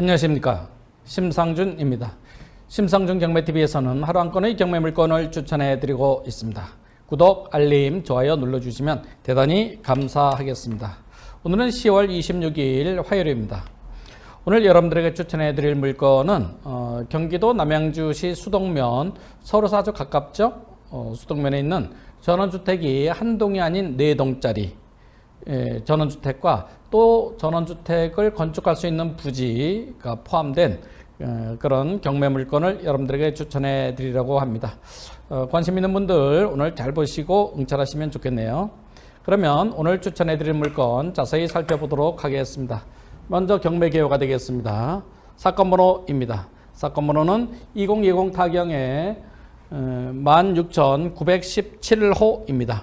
안녕하십니까. 심상준입니다. 심상준 경매TV에서는 하루 한 건의 경매 물건을 추천해 드리고 있습니다. 구독, 알림, 좋아요 눌러주시면 대단히 감사하겠습니다. 오늘은 10월 26일 화요일입니다. 오늘 여러분들에게 추천해 드릴 물건은 어, 경기도 남양주시 수동면 아주 가깝죠? 어, 수동면에 있는 전원주택이 한 동이 아닌 네 동짜리 예, 전원주택과 또 전원주택을 건축할 수 있는 부지가 포함된 어, 그런 경매 물건을 여러분들에게 추천해 드리려고 합니다. 어, 관심 있는 분들 오늘 잘 보시고 응찰하시면 좋겠네요. 그러면 오늘 추천해 드릴 물건 자세히 살펴보도록 하겠습니다. 먼저 경매 개요가 되겠습니다. 사건 번호입니다. 사건 번호는 2020 타경의 16,917호입니다.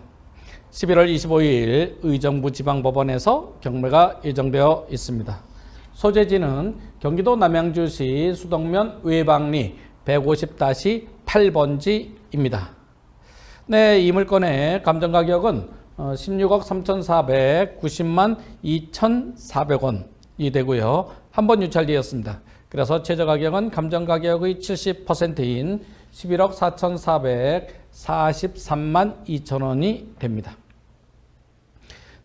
11월 25일 의정부 지방법원에서 경매가 예정되어 있습니다. 소재지는 경기도 남양주시 수덕면 외방리 150-8번지입니다. 네, 이 물건의 감정 가격은 16억 3,490만 2,400원이 되고요. 한 번 유찰되었습니다. 그래서 최저 가격은 감정 가격의 70%인 11억 4,443만 2천 원이 됩니다.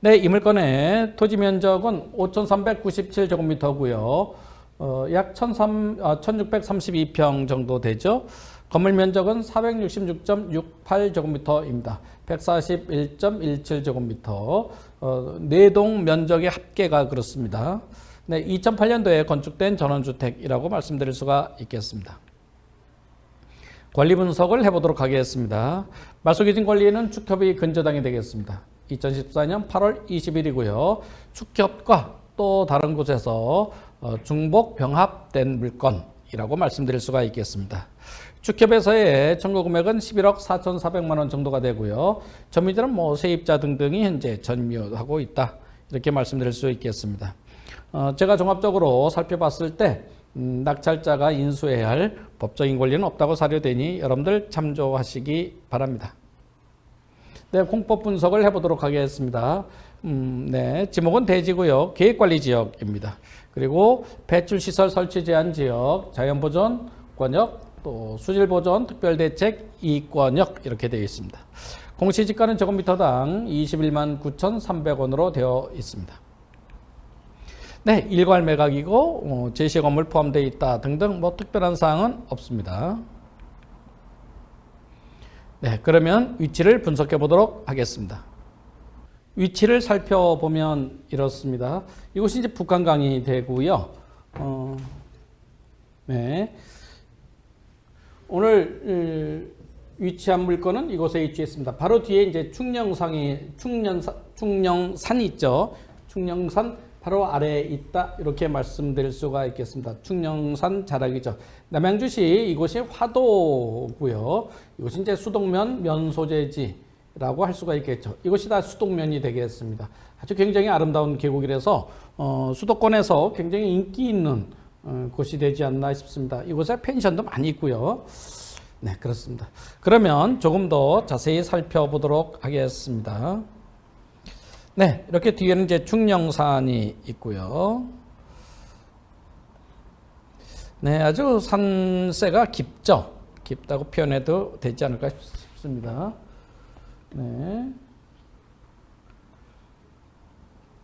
네, 이 물건의 토지 면적은 5,397제곱미터고요. 어, 약 1,300, 아, 1,632평 정도 되죠. 건물 면적은 466.68제곱미터입니다. 141.17제곱미터. 어, 네동 면적의 합계가 그렇습니다. 네, 2008년도에 건축된 전원주택이라고 말씀드릴 수가 있겠습니다. 관리 분석을 해보도록 하겠습니다. 말소기준 관리는 축협이 근저당이 되겠습니다. 2014년 8월 20일이고요. 축협과 또 다른 곳에서 어, 중복 병합된 물건이라고 말씀드릴 수가 있겠습니다. 축협에서의 청구 금액은 11억 4,400만 원 정도가 되고요. 전미들은 뭐 세입자 등등이 현재 전유하고 있다. 이렇게 말씀드릴 수 있겠습니다. 어, 제가 종합적으로 살펴봤을 때 음, 낙찰자가 인수해야 할 법적인 권리는 없다고 사료되니 여러분들 참조하시기 바랍니다. 네, 공법 분석을 해보도록 하겠습니다. 음, 네, 지목은 대지구역 계획관리지역입니다. 그리고 배출시설 설치 제한 지역, 자연보전 권역, 또 수질보전 특별대책 이권역 이렇게 되어 있습니다. 공시지가는 제곱미터당 21만 9,300원으로 되어 있습니다. 네, 일괄 매각이고 어, 제시 건물 포함되어 있다 등등 뭐 특별한 사항은 없습니다. 네, 그러면 위치를 분석해 보도록 하겠습니다. 위치를 살펴보면 이렇습니다. 이곳이 이제 북한강이 되고요. 어, 네. 오늘 위치한 물건은 이곳에 위치했습니다. 바로 뒤에 이제 충령상이 충령산 충령산 있죠. 충령산 바로 아래에 있다 이렇게 말씀드릴 수가 있겠습니다. 충령산 자락이죠. 남양주시 이곳이 화도고요. 이곳이 이제 수동면 면소재지라고 할 수가 있겠죠. 이곳이 다 수동면이 되겠습니다. 아주 굉장히 아름다운 계곡이라서 어, 수도권에서 굉장히 인기 있는 어, 곳이 되지 않나 싶습니다. 이곳에 펜션도 많이 있고요. 네, 그렇습니다. 그러면 조금 더 자세히 살펴보도록 하겠습니다. 네, 이렇게 뒤에는 이제 충령산이 있고요. 네, 아주 산세가 깊죠. 깊다고 표현해도 되지 않을까 싶습니다. 네.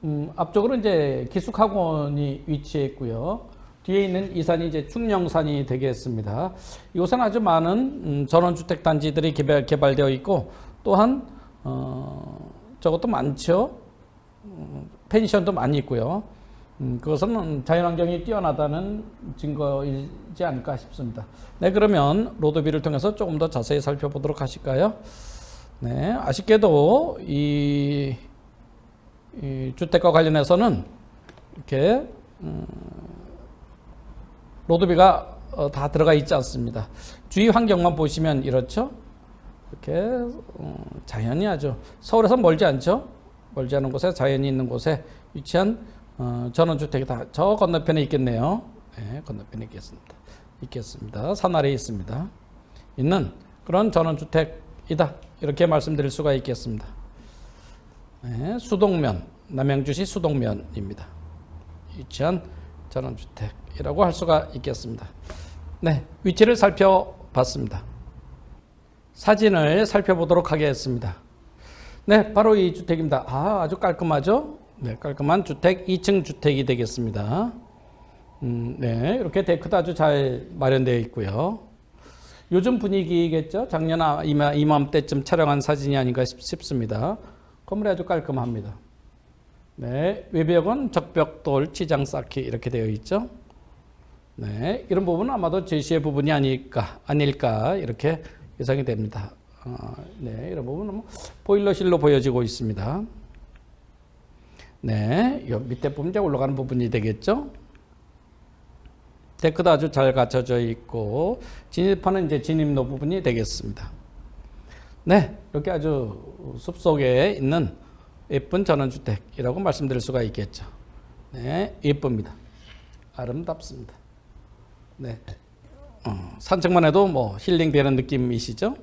음, 앞쪽으로 이제 기숙학원이 위치해 있고요. 뒤에 있는 이 산이 이제 충령산이 되겠습니다. 이곳은 아주 많은 음, 전원주택 단지들이 개발, 개발되어 있고 또한 어, 저것도 많죠. 음, 펜션도 많이 있고요. 음, 그것은 자연환경이 뛰어나다는 증거이지 않을까 싶습니다. 네, 그러면 로드뷰를 통해서 조금 더 자세히 살펴보도록 하실까요? 네, 아쉽게도 이, 이 주택과 관련해서는 이렇게 음, 로드뷰가 어, 다 들어가 있지 않습니다. 주위 환경만 보시면 이렇죠. 이렇게 어, 자연이 아주 서울에서 멀지 않죠. 멀지 않은 곳에 자연이 있는 곳에 위치한 어, 전원주택이 다 저 건너편에 있겠네요. 네, 건너편에 있겠습니다. 있겠습니다. 산 아래에 있습니다. 있는 그런 전원주택이다. 이렇게 말씀드릴 수가 있겠습니다. 네, 수동면, 남양주시 수동면입니다. 위치한 전원주택이라고 할 수가 있겠습니다. 네, 위치를 살펴봤습니다. 사진을 살펴보도록 하겠습니다. 네, 바로 이 주택입니다. 아, 아주 깔끔하죠? 네, 깔끔한 주택, 2층 주택이 되겠습니다. 음, 네, 이렇게 데크도 아주 잘 마련되어 있고요. 요즘 분위기겠죠? 작년 아- 이맘, 이맘때쯤 촬영한 사진이 아닌가 싶, 싶습니다. 건물이 아주 깔끔합니다. 네, 외벽은 적벽돌, 치장 쌓기 이렇게 되어 있죠. 네, 이런 부분은 아마도 제시의 부분이 아닐까, 아닐까 이렇게 예상이 됩니다. 어, 네, 이런 부분은 뭐 보일러실로 보여지고 있습니다. 네, 이 밑에 부분 이제 올라가는 부분이 되겠죠. 데크도 아주 잘 갖춰져 있고 진입하는 이제 진입로 부분이 되겠습니다. 네, 이렇게 아주 숲속에 있는 예쁜 전원주택이라고 말씀드릴 수가 있겠죠. 네, 예쁩니다. 아름답습니다. 네, 어, 산책만 해도 뭐 힐링되는 느낌이시죠?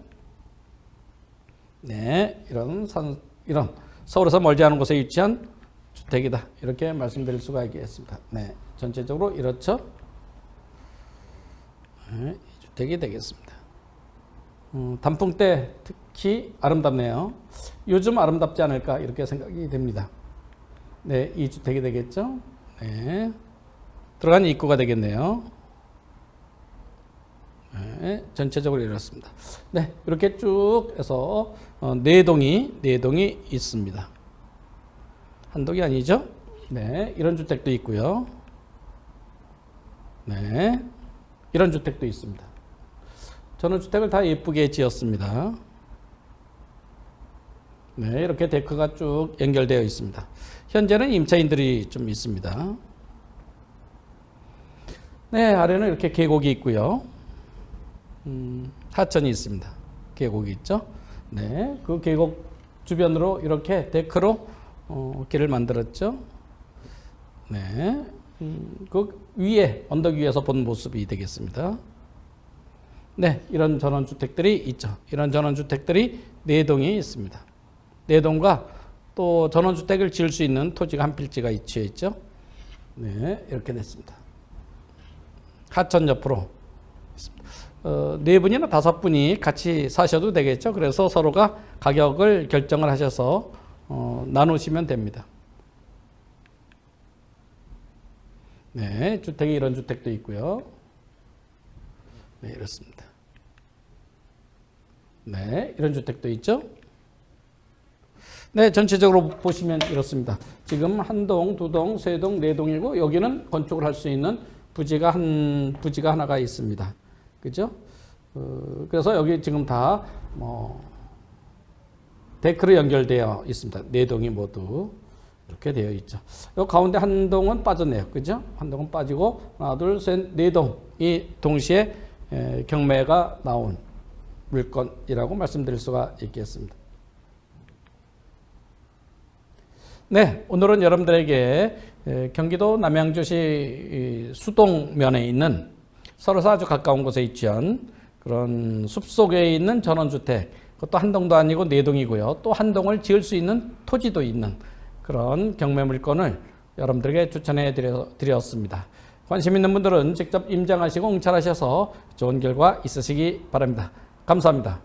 네, 이런 산, 이런 서울에서 멀지 않은 곳에 위치한 주택이다. 이렇게 말씀드릴 수가 있겠습니다. 네, 전체적으로 이렇죠? 네, 이 주택이 되겠습니다. 음, 단풍 때 특히 아름답네요. 요즘 아름답지 않을까 이렇게 생각이 됩니다. 네, 이 주택이 되겠죠? 네, 들어간 입구가 되겠네요. 네, 전체적으로 이렇습니다. 네, 이렇게 쭉 해서 어, 네 동이 네 동이 있습니다. 한 동이 아니죠? 네, 이런 주택도 있고요. 네, 이런 주택도 있습니다. 저는 주택을 다 예쁘게 지었습니다. 네, 이렇게 데크가 쭉 연결되어 있습니다. 현재는 임차인들이 좀 있습니다. 네, 아래는 이렇게 계곡이 있고요. 음, 하천이 있습니다. 계곡이 있죠. 네, 그 계곡 주변으로 이렇게 데크로 어, 길을 만들었죠. 네, 음, 그 위에 언덕 위에서 본 모습이 되겠습니다. 네, 이런 전원주택들이 있죠. 이런 전원주택들이 네 동이 있습니다. 네 동과 또 전원주택을 지을 수 있는 토지가 한 필지가 위치해 있죠. 네, 이렇게 됐습니다. 하천 옆으로 어, 네 분이나 다섯 분이 같이 사셔도 되겠죠. 그래서 서로가 가격을 결정을 하셔서 어, 나누시면 됩니다. 네, 주택이 이런 주택도 있고요. 네, 이렇습니다. 네, 이런 주택도 있죠. 네, 전체적으로 보시면 이렇습니다. 지금 한 동, 두 동, 세 동, 네 동이고 여기는 건축을 할 수 있는 부지가 한 부지가 하나가 있습니다. 그죠? 어, 그래서 여기 지금 다 뭐 데크로 연결되어 있습니다. 네 동이 모두 이렇게 되어 있죠. 요 가운데 한 동은 빠졌네요. 그죠? 한 동은 빠지고 하나, 둘, 셋, 네 동이 동시에 에, 경매가 나온 물건이라고 말씀드릴 수가 있겠습니다. 네, 오늘은 여러분들에게 에, 경기도 남양주시 이 수동면에 있는 서로서 아주 가까운 곳에 위치한 그런 숲속에 있는 전원주택, 그것도 한 동도 아니고 네 동이고요. 또 한 동을 지을 수 있는 토지도 있는 그런 경매 물건을 여러분들에게 추천해 드렸습니다. 관심 있는 분들은 직접 임장하시고 응찰하셔서 좋은 결과 있으시기 바랍니다. 감사합니다.